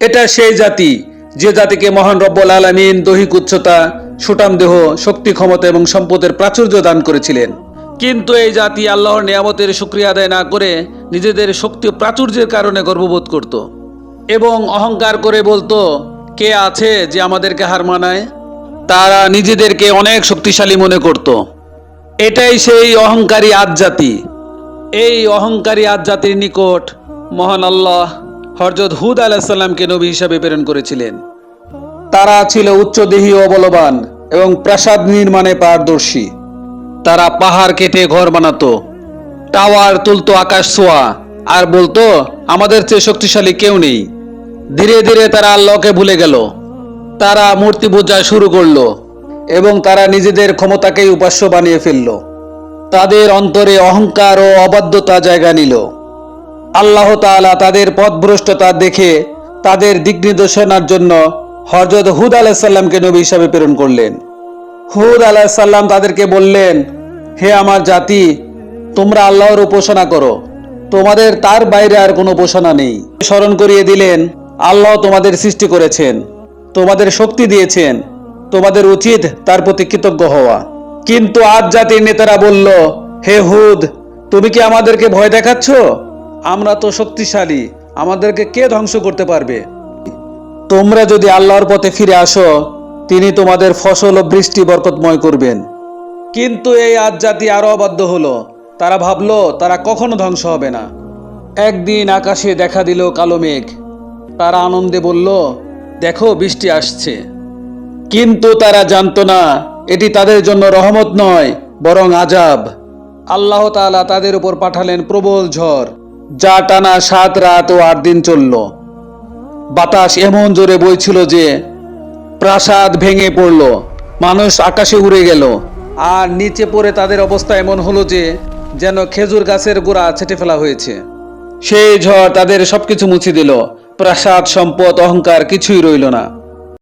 এটা সেই জাতি, যে জাতিকে মহান রব্বুল আলমিন দৈহিক উচ্চতা সুটাম দেহ, শক্তি, ক্ষমতা এবং সম্পদের প্রাচুর্য দান করেছিলেন। কিন্তু এই জাতি আল্লাহর নিয়ামতের শুক্রিয়া আদায় না করে নিজেদের শক্তি প্রাচুর্যের কারণে গর্ববোধ করত এবং অহংকার করে বলতো, কে আছে যে আমাদেরকে হার মানায়? তারা নিজেদেরকে অনেক শক্তিশালী মনে করত। এটাই সেই অহংকারী আদ জাতি। এই অহংকারী আদ জাতির নিকট মহান আল্লাহ হরজত হুদ আলাহিসাল্লামকে নবী হিসাবে প্রেরণ করেছিলেন। তারা ছিল উচ্চদেহী ও বলবান এবং প্রাসাদ নির্মাণে পারদর্শী। তারা পাহাড় কেটে ঘর বানাতো, টাওয়ার তুলতো আকাশ ছোঁয়া, আর বলতো, আমাদের চেয়ে শক্তিশালী কেউ নেই। ধীরে ধীরে তারা আল্লাহকে ভুলে গেল। তারা মূর্তি পূজা শুরু করল এবং তারা নিজেদের ক্ষমতাকেই উপাস্য বানিয়ে ফেলল। তাদের অন্তরে অহংকার ও অবাধ্যতা জায়গা নিল। আল্লাহ তাআলা তাদের পথভ্রষ্টতা দেখে তাদের দিক নির্দেশনার জন্য হজরত হুদ আলাহিসাল্লামকে নবী হিসাবে প্রেরণ করলেন। হুদ আলাহিসাল্লাম তাদেরকে বললেন, হে আমার জাতি, তোমরা আল্লাহর উপাসনা করো। তোমাদের তার বাইরে আর কোনো উপাসনা নেই। স্মরণ করিয়ে দিলেন, আল্লাহ তোমাদের সৃষ্টি করেছেন, তোমাদের শক্তি দিয়েছেন, তোমাদের উচিত তার প্রতি কৃতজ্ঞ হওয়া। কিন্তু আজ জাতির নেতারা বলল, হে হুদ, তুমি কি আমাদেরকে ভয় দেখাচ্ছ? আমরা তো শক্তিশালী, আমাদেরকে কে ধ্বংস করতে পারবে? তোমরা যদি আল্লাহর পথে ফিরে আসো, তিনি তোমাদের ফসল ও বৃষ্টি বরকতময় করবেন। কিন্তু এই আজ জাতি আরও অবাধ্য হলো। তারা ভাবলো, তারা কখনো ধ্বংস হবে না। একদিন আকাশে দেখা দিল কালো মেঘ। তারা আনন্দে বলল, দেখো, বৃষ্টি আসছে। কিন্তু তারা জানতো না, এটি তাদের জন্য রহমত নয়, বরং আজাব। আল্লাহ তাআলা তাদের উপর পাঠালেন প্রবল ঝড়। যা টানা সাত রাত ও আট দিন চলল। বাতাস এমন জোরে বইছিল যে প্রাসাদ ভেঙে পড়ল। মানুষ আকাশে উড়ে গেল। আর নিচে পড়ে তাদের অবস্থা এমন হলো যে যেন খেজুর গাছের গোড়া ছেটে ফেলা হয়েছে। সেই ঝড় তাদের সবকিছু মুছে দিল। প্রাসাদ, সম্পদ, অহংকার কিছুই রইল না।